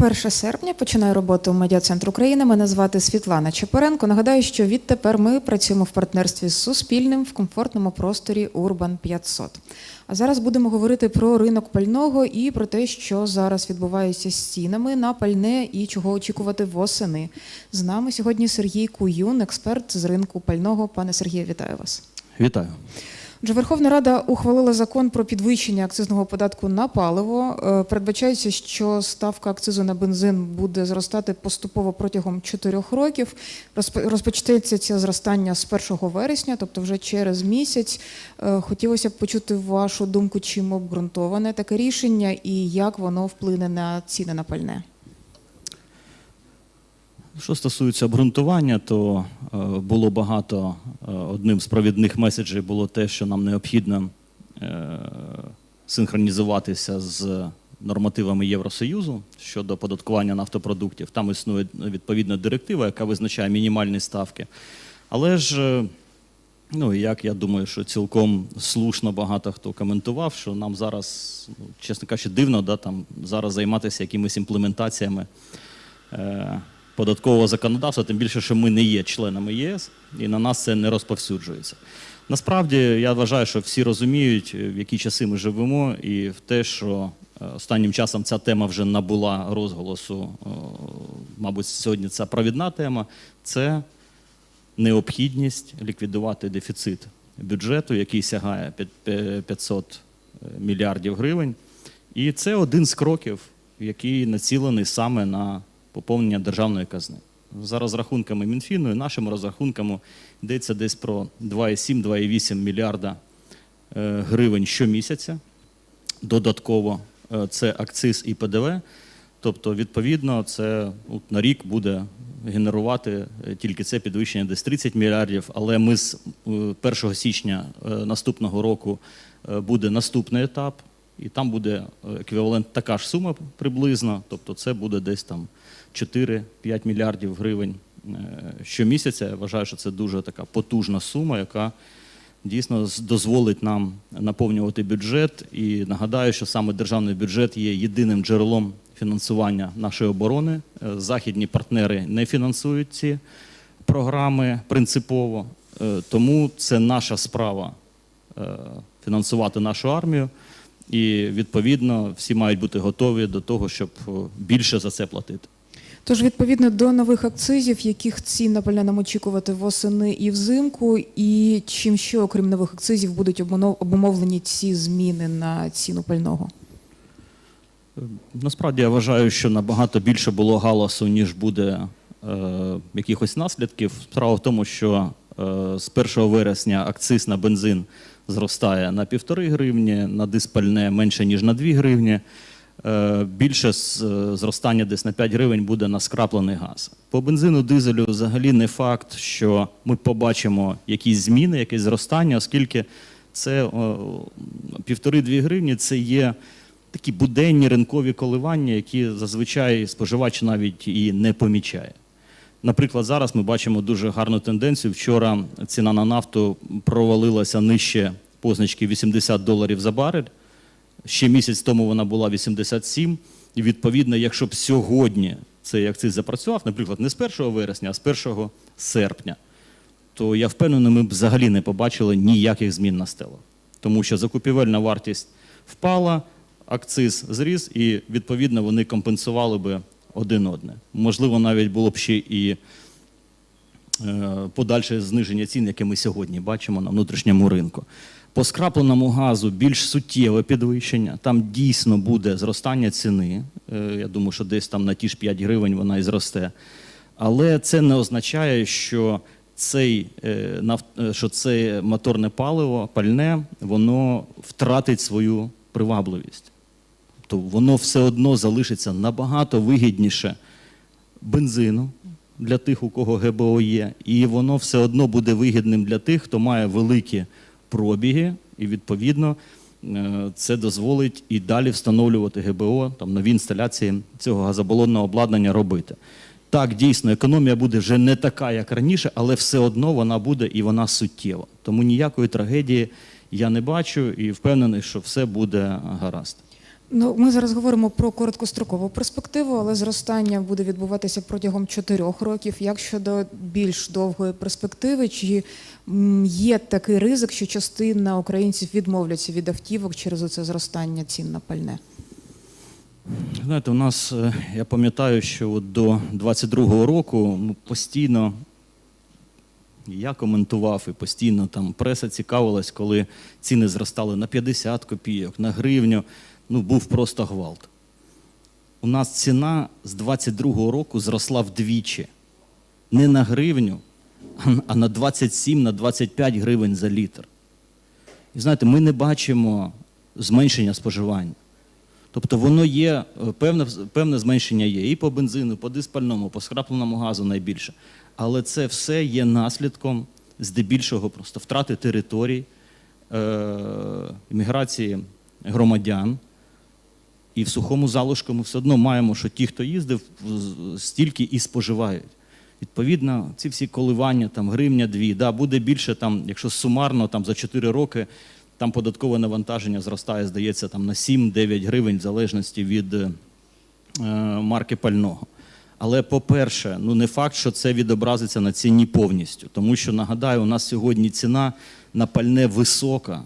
1 серпня починає роботу медіа центр України. Мене звати Світлана Чепоренко. Нагадаю, що відтепер ми працюємо в партнерстві з Суспільним в комфортному просторі Урбан 500. А зараз будемо говорити про ринок пального і про те, що зараз відбувається з цінами на пальне і чого очікувати восени. З нами сьогодні Сергій Куюн, експерт з ринку пального. Пане Сергію, вітаю вас. Вітаю. Отже, Верховна Рада ухвалила закон про підвищення акцизного податку на паливо. Е, Передбачається, що ставка акцизу на бензин буде зростати поступово протягом 4 років. Розп- Розпочнеться це зростання з 1 вересня, тобто вже через місяць. Е, Хотілося б почути вашу думку, чим обґрунтоване таке рішення і як воно вплине на ціни на пальне. Що стосується обґрунтування, то е, було багато е, одним з провідних меседжів було те, що нам необхідно е, синхронізуватися з нормативами Євросоюзу щодо податкування нафтопродуктів. Там існує відповідна директива, яка визначає мінімальні ставки. Але ж, ну як я думаю, що цілком слушно багато хто коментував, що нам зараз, ну, чесно кажучи, дивно да, там зараз займатися якимись імплементаціями. Е, податкового законодавства, тим більше, що ми не є членами ЄС, і на нас це не розповсюджується. Насправді, я вважаю, що всі розуміють, в які часи ми живемо, і в те, що е, останнім часом ця тема вже набула розголосу, е, мабуть, сьогодні це провідна тема, це необхідність ліквідувати дефіцит бюджету, який сягає 500 мільярдів гривень. І це один з кроків, який націлений саме на поповнення державної казни. За розрахунками Мінфіну і нашими розрахунками йдеться десь про 2,7-2,8 мільярда е, гривень щомісяця. Додатково е, це акциз і ПДВ. Тобто, відповідно, це на рік буде генерувати е, тільки це підвищення десь 30 мільярдів. Але ми з е, 1 січня наступного року буде наступний етап, і там буде еквівалент така ж сума приблизно. Тобто, це буде десь там 4-5 мільярдів гривень е, щомісяця. Я вважаю, що це дуже така потужна сума, яка дійсно дозволить нам наповнювати бюджет. І нагадаю, що саме державний бюджет є єдиним джерелом фінансування нашої оборони. Е, Західні партнери не фінансують ці програми принципово, Е, тому це наша справа фінансувати нашу армію. І відповідно всі мають бути готові до того, щоб більше за це платити. Тож, відповідно до нових акцизів, яких цін на пальне нам очікувати восени і взимку, і чим ще, окрім нових акцизів, будуть обумовлені ці зміни на ціну пального? Насправді я вважаю, що набагато більше було галасу, ніж буде е, якихось наслідків. Справа в тому, що е, з 1 вересня акциз на бензин зростає на 1,5 гривні, на диспальне менше, ніж на 2 гривні. Е, більше е, зростання десь на 5 гривень буде на скраплений газ. По бензину дизелю взагалі не факт, що ми побачимо якісь зміни, якесь зростання, оскільки це півтори-дві гривні це є такі буденні ринкові коливання, які зазвичай споживач навіть і не помічає. Наприклад, зараз ми бачимо дуже гарну тенденцію. Вчора ціна на нафту провалилася нижче позначки 80 доларів за барель. Ще місяць тому вона була 87. І відповідно, якщо б сьогодні цей акциз запрацював, наприклад, не з 1 вересня, а з 1 серпня, то я впевнений, ми б взагалі не побачили ніяких змін на стелах. Тому що закупівельна вартість впала, акциз зріс, і відповідно вони компенсували би один одне. Можливо, навіть було б ще і е, подальше зниження цін, яке ми сьогодні бачимо на внутрішньому ринку. По скрапленому газу більш суттєве підвищення. Там дійсно буде зростання ціни. Е, Я думаю, що десь там на ті ж 5 гривень вона і зросте. Але це не означає, що цей, е, е, що це моторне паливо, пальне, воно втратить свою привабливість. То воно все одно залишиться набагато вигідніше бензину для тих, у кого ГБО є, і воно все одно буде вигідним для тих, хто має великі пробіги, і відповідно е, це дозволить і далі встановлювати ГБО, там нові інсталяції цього газобалонного обладнання робити. Так, дійсно, економія буде вже не така, як раніше, але все одно вона буде і вона суттєва. Тому ніякої трагедії я не бачу і впевнений, що все буде гаразд. Ну, ми зараз говоримо про короткострокову перспективу, але зростання буде відбуватися протягом чотирьох років. Як щодо більш довгої перспективи, чи є такий ризик, що частина українців відмовляться від автівок через оце зростання цін на пальне? Знаєте, у нас, е, я пам'ятаю, що от до 22-го року ну, постійно я коментував і постійно там преса цікавилась, коли ціни зростали на 50 копійок, на гривню. Ну, був просто гвалт. У нас ціна з 22-го року зросла вдвічі. Не на гривню, а- на 27, на 25 гривень за літр. І знаєте, ми не бачимо зменшення споживання. Тобто воно є, е, певне, певне зменшення є і по бензину, по диспальному, по скрапленому газу найбільше. Але це все є наслідком здебільшого просто втрати територій, е, міграції громадян. І в сухому залишку ми все одно маємо, що ті, хто їздив, стільки і споживають. Відповідно, ці всі коливання, там гривня дві, да, буде більше, там, якщо сумарно там, за 4 роки там податкове навантаження зростає, здається, там, на 7-9 гривень, в залежності від е, марки пального. Але, по-перше, ну не факт, що це відобразиться на ціні повністю. Тому що, нагадаю, у нас сьогодні ціна на пальне висока,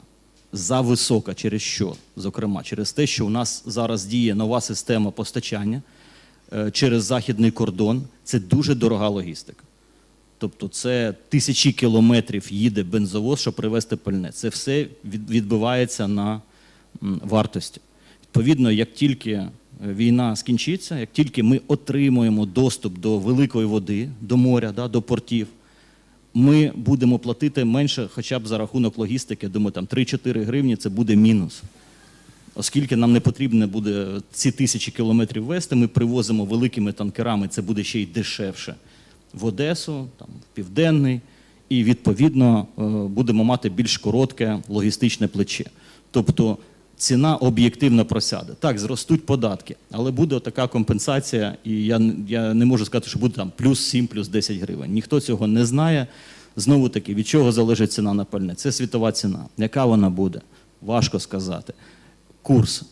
зависока. Через що? Зокрема, через те, що у нас зараз діє нова система постачання е, через західний кордон. Це дуже дорога логістика. Тобто це тисячі кілометрів їде бензовоз, щоб привезти пальне. Це все від- відбивається на вартості. Відповідно, як тільки е, війна скінчиться, як тільки ми отримуємо доступ до великої води, до моря, да, до портів, ми будемо платити менше хоча б за рахунок логістики. Думаю, там 3-4 гривні це буде мінус. Оскільки нам не потрібно буде ці тисячі кілометрів вести, ми привозимо великими танкерами, це буде ще й дешевше в Одесу, там, в Південний, і відповідно е, будемо мати більш коротке логістичне плече. Тобто ціна об'єктивно просяде. Так, зростуть податки, але буде така компенсація, і я, я не можу сказати, що буде там плюс 7, плюс 10 гривень. Ніхто цього не знає. Знову таки, від чого залежить ціна на пальне? Це світова ціна. Яка вона буде? Важко сказати. Курс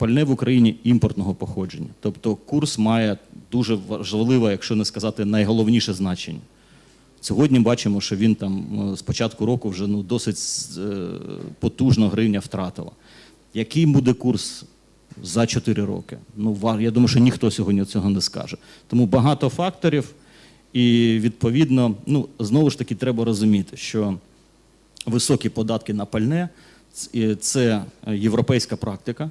пальне в Україні імпортного походження. Тобто курс має дуже важливе, якщо не сказати найголовніше значення. Сьогодні бачимо, що він там е, з початку року вже ну, досить е, потужно гривня втратила. Який буде курс за 4 роки? Ну, я думаю, що ніхто сьогодні цього не скаже. Тому багато факторів, і відповідно, ну, знову ж таки, треба розуміти, що високі податки на пальне це європейська практика,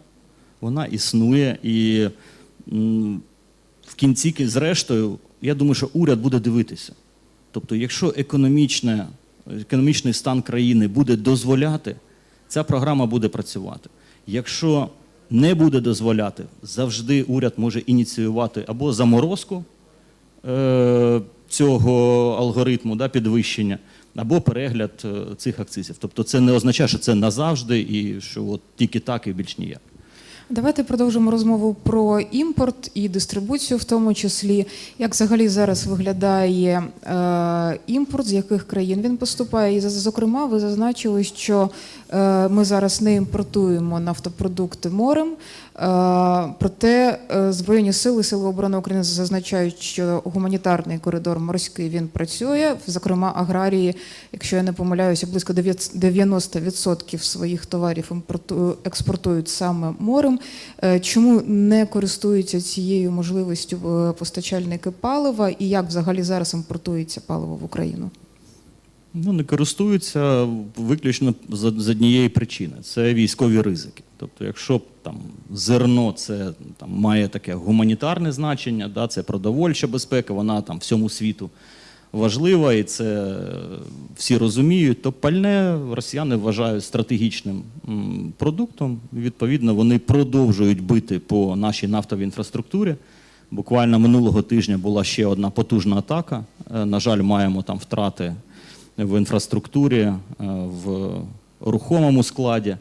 вона існує і в кінці, зрештою, я думаю, що уряд буде дивитися. Тобто, якщо економічний стан країни буде дозволяти, ця програма буде працювати. Якщо не буде дозволяти, завжди уряд може ініціювати або заморозку е, цього алгоритму да, підвищення, або перегляд е, цих акцизів. Тобто це не означає, що це назавжди і що от тільки так і більш ніяк. Давайте продовжимо розмову про імпорт і дистрибуцію, в тому числі, як взагалі зараз виглядає е, імпорт, з яких країн він поступає. І зокрема, ви зазначили, що е, ми зараз не імпортуємо нафтопродукти морем. Е, проте е, Збройні сили, сили оборони України зазначають, що гуманітарний коридор морський він працює. Зокрема, аграрії, якщо я не помиляюся, близько 90% своїх товарів експортують саме морем. Е, Чому не користуються цією можливістю постачальники палива, і як взагалі зараз імпортується паливо в Україну? Ну, не користуються виключно з, однієї причини це військові ризики. Тобто, якщо там зерно це там має таке гуманітарне значення, да, це продовольча безпека, вона там всьому світу важлива, і це е, всі розуміють, то пальне росіяни вважають стратегічним продуктом. Відповідно, вони продовжують бити по нашій нафтовій інфраструктурі. Буквально минулого тижня була ще одна потужна атака. Е, На жаль, маємо там втрати в інфраструктурі, е, в рухомому складі.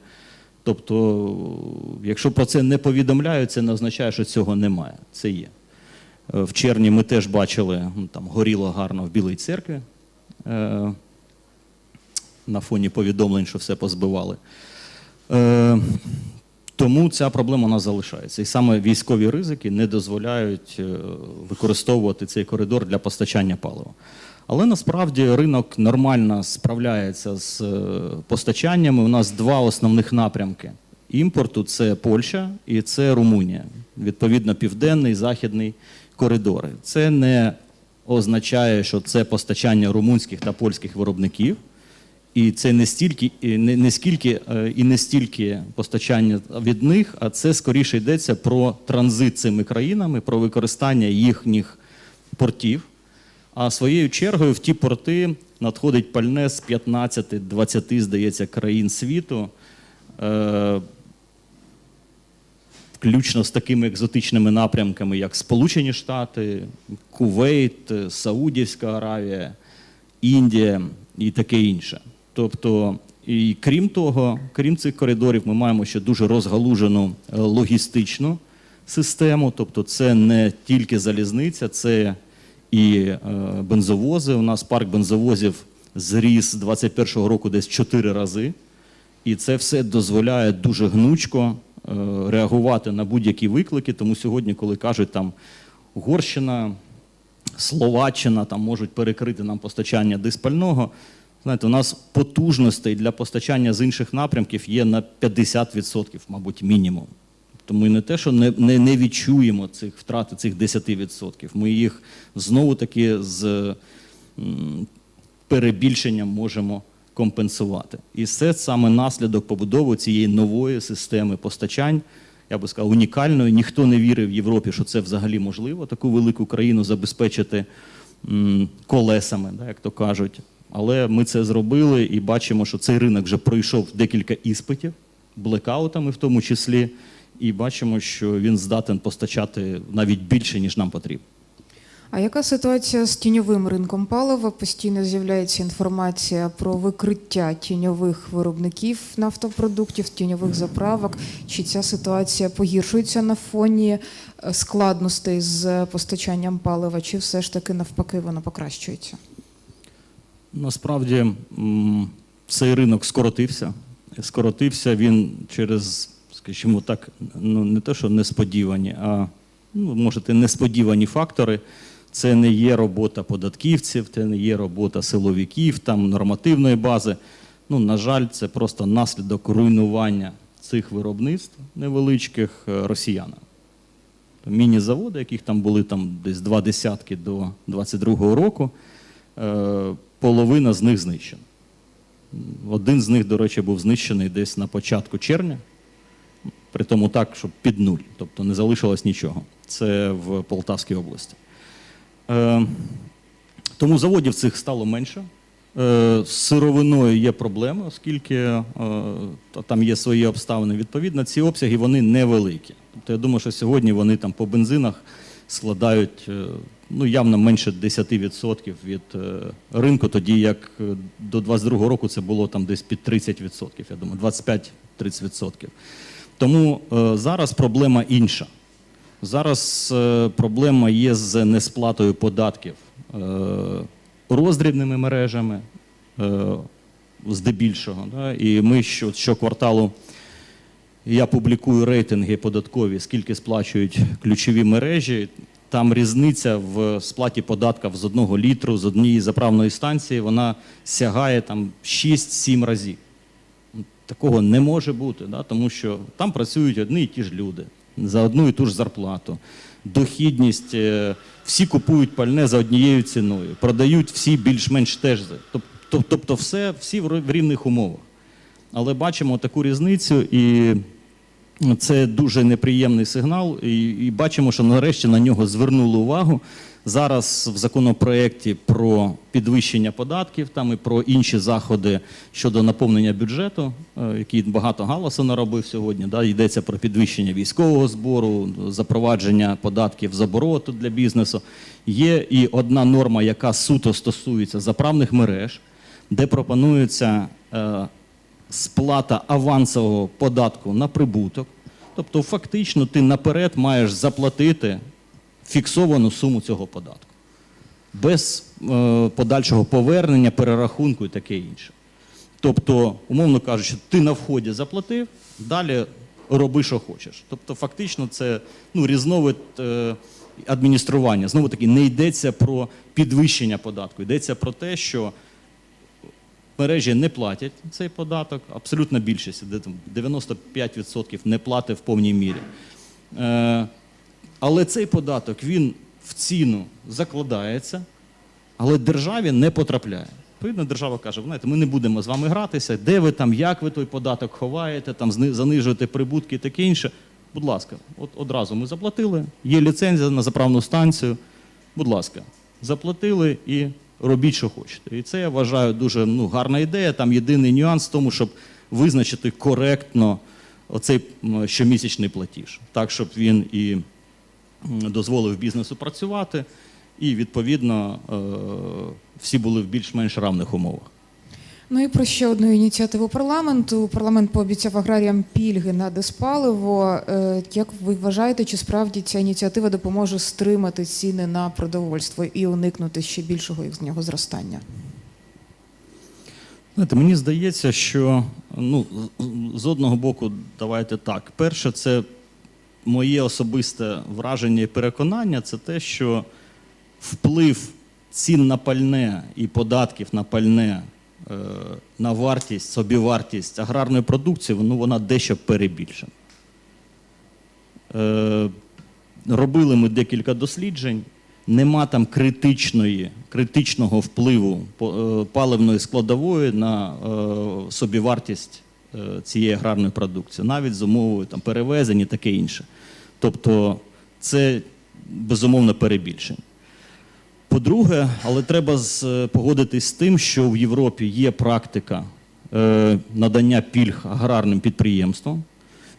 Тобто, якщо про це не повідомляють, це не означає, що цього немає. Це є. Е, В червні ми теж бачили, ну, там горіло гарно в Білій церкві е, на фоні повідомлень, що все позбивали. Тому ця проблема у нас залишається. І саме військові ризики не дозволяють використовувати цей коридор для постачання палива. Але насправді ринок нормально справляється з е, постачаннями. У нас два основних напрямки імпорту це Польща і це Румунія. Відповідно, південний західний коридори. Це не означає, що це постачання румунських та польських виробників. І це не стільки не, не скільки е, і не стільки постачання від них, а це скоріше йдеться про транзит цими країнами, про використання їхніх портів. А своєю чергою в ті порти надходить пальне з 15-20, здається, країн світу, е, включно з такими екзотичними напрямками, як Сполучені Штати, Кувейт, Саудівська Аравія, Індія і таке інше. Тобто, і крім того, крім цих коридорів, ми маємо ще дуже розгалужену е, логістичну систему. Тобто, це не тільки залізниця, це і е, бензовози. У нас парк бензовозів зріс 21-го року десь 4 рази. І це все дозволяє дуже гнучко е, реагувати на будь-які виклики. Тому сьогодні, коли кажуть там Угорщина, Словаччина там можуть перекрити нам постачання диспального. Знаєте, у нас потужностей для постачання з інших напрямків є на 50%, мабуть, мінімум. Тому ми не те, що не, не, не відчуємо цих втрати цих 10%. Ми їх знову таки з перебільшенням можемо компенсувати. І це саме наслідок побудови цієї нової системи постачань. Я би сказав, унікальної. Ніхто не вірив в Європі, що це взагалі можливо, таку велику країну забезпечити колесами, як то кажуть. Але ми це зробили і бачимо, що цей ринок вже пройшов декілька іспитів, блекаутами в тому числі, і бачимо, що він здатен постачати навіть більше, ніж нам потрібно. А яка ситуація з тіньовим ринком палива? Постійно з'являється інформація про викриття тіньових виробників нафтопродуктів, тіньових заправок. Чи ця ситуація погіршується на фоні е, складностей з постачанням палива, чи все ж таки навпаки вона покращується? Насправді цей ринок скоротився. Скоротився він через, скажімо так, ну не те, що несподівані, а ну, можете несподівані фактори. Це не є робота податківців, це не є робота силовиків, там нормативної бази. Ну, на жаль, це просто наслідок руйнування цих виробництв невеличких е, росіянами. Міні-заводи, яких там були там десь два десятки до 22-го року, е, половина з них знищена. Один з них, до речі, був знищений десь на початку червня, при тому так, щоб під нуль, тобто не залишилось нічого. Це в Полтавській області. Е, тому заводів цих стало менше. Е, з сировиною є проблеми, оскільки е, там є свої обставини. Відповідно, ці обсяги вони невеликі. Тобто я думаю, що сьогодні вони там по бензинах складають ну, явно менше 10% від ринку, тоді як до 22 року це було там десь під 30%, я думаю, 25-30%. Тому е, зараз проблема інша. Зараз е, проблема є з несплатою податків е, роздрібними мережами, здебільшого. Да? І ми що, щокварталу я публікую рейтинги податкові, скільки сплачують ключові мережі. Там різниця в сплаті податків з одного літру, з однієї заправної станції, вона сягає там 6-7 разів. Такого не може бути, да? тому що там працюють одні і ті ж люди за одну і ту ж зарплату. Дохідність, е, всі купують пальне за однією ціною, продають всі більш-менш теж. Тобто все, всі в рівних умовах. Але бачимо таку різницю, і це дуже неприємний сигнал. І, і бачимо, що нарешті на нього звернули увагу. Зараз в законопроєкті про підвищення податків, там і про інші заходи щодо наповнення бюджету, е, який багато галасу наробив сьогодні. Да, йдеться про підвищення військового збору, запровадження податків з обороту для бізнесу. Є і одна норма, яка суто стосується заправних мереж, де пропонується е, сплата авансового податку на прибуток. Тобто, фактично, ти наперед маєш заплатити фіксовану суму цього податку. Без е, подальшого повернення, перерахунку і таке інше. Тобто, умовно кажучи, ти на вході заплатив, далі роби, що хочеш. Тобто, фактично, це ну, різновид е, адміністрування. Знову таки, не йдеться про підвищення податку, йдеться про те, що мережі не платять цей податок, абсолютна більшість, де там 95% не платить в повній мірі. Е, але цей податок він в ціну закладається, але державі не потрапляє. Відповідно, держава каже: знаєте, ми не будемо з вами гратися, де ви там, як ви той податок ховаєте, там занижуєте прибутки і таке інше. Будь ласка, от одразу ми заплатили, є ліцензія на заправну станцію. Будь ласка, заплатили і робіть, що хочете. І це я вважаю дуже ну, гарна ідея. Там єдиний нюанс в тому, щоб визначити коректно оцей щомісячний платіж, так, щоб він і дозволив бізнесу працювати, і відповідно е, всі були в більш-менш равних умовах. Ну і про ще одну ініціативу парламенту. Парламент пообіцяв аграріям пільги на диспаливо. Е, Як ви вважаєте, чи справді ця ініціатива допоможе стримати ціни на продовольство і уникнути ще більшого їх з нього зростання? Знаєте, мені здається, що ну, з- з одного боку, давайте так. Перше, це моє особисте враження і переконання, це те, що вплив цін на пальне і податків на пальне е, на вартість, собівартість аграрної продукції, ну, вона дещо перебільшена. Е, робили ми декілька досліджень. Нема там критичної, критичного впливу е, паливної складової на собівартість цієї аграрної продукції, навіть з умовою там, перевезень і таке інше. Тобто це безумовно перебільшення. По-друге, але треба е, погодитись з тим, що в Європі є практика е, надання пільг аграрним підприємствам.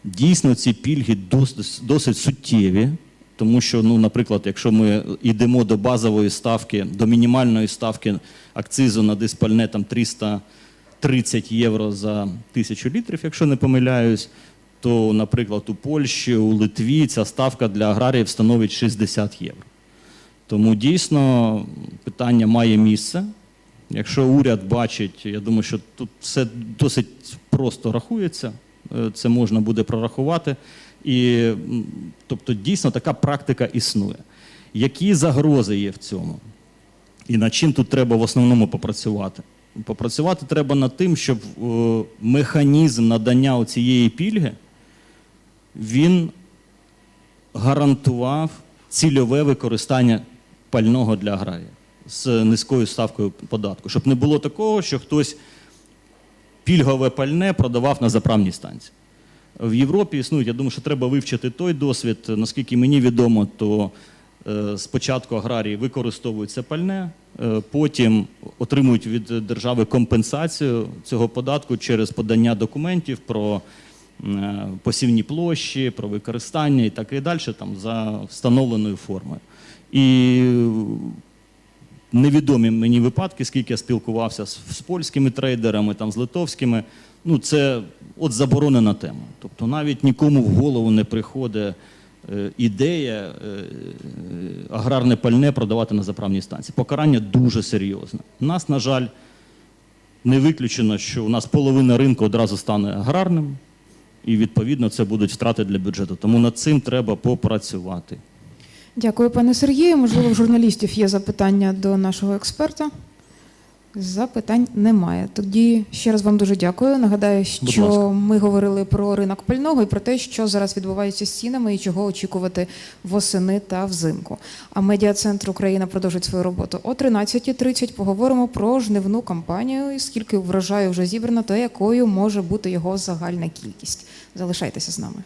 Дійсно, ці пільги досить, досить суттєві, тому що, ну, наприклад, якщо ми йдемо до базової ставки, до мінімальної ставки акцизу на диспальне там 330 євро за тисячу літрів, якщо не помиляюсь, то, наприклад, у Польщі, у Литві ця ставка для аграріїв становить 60 євро. Тому дійсно питання має місце. Якщо уряд бачить, я думаю, що тут все досить просто рахується, е, це можна буде прорахувати. І, тобто, дійсно така практика існує. Які загрози є в цьому? І над чим тут треба в основному попрацювати? Попрацювати треба над тим, щоб е, механізм надання цієї пільги він гарантував цільове використання пального для аграрія з низькою ставкою податку, щоб не було такого, що хтось пільгове пальне продавав на заправній станції. В Європі існують, я думаю, що треба вивчити той досвід. Наскільки мені відомо, то е, спочатку аграрії використовують це пальне, е, потім отримують від держави компенсацію цього податку через подання документів про посівні площі, про використання і так і далі, там, за встановленою формою. І невідомі мені випадки, скільки я спілкувався з, з польськими трейдерами, там, з литовськими. Ну, це от заборонена тема. Тобто навіть нікому в голову не приходить е, ідея е, е, аграрне пальне продавати на заправній станції. Покарання дуже серйозне. У нас, на жаль, не виключено, що у нас половина ринку одразу стане аграрним, і відповідно це будуть втрати для бюджету. Тому над цим треба попрацювати. Дякую, пане Сергію. Можливо, в журналістів є запитання до нашого експерта. Запитань немає. Тоді ще раз вам дуже дякую. Нагадаю, що ми говорили про ринок пального і про те, що зараз відбувається з цінами і чого очікувати восени та взимку. А медіа-центр Україна продовжить свою роботу о 13.30. Поговоримо про жнивну кампанію, скільки врожаю вже зібрано, та якою може бути його загальна кількість. Залишайтеся з нами.